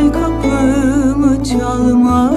Gel kapımı çalma.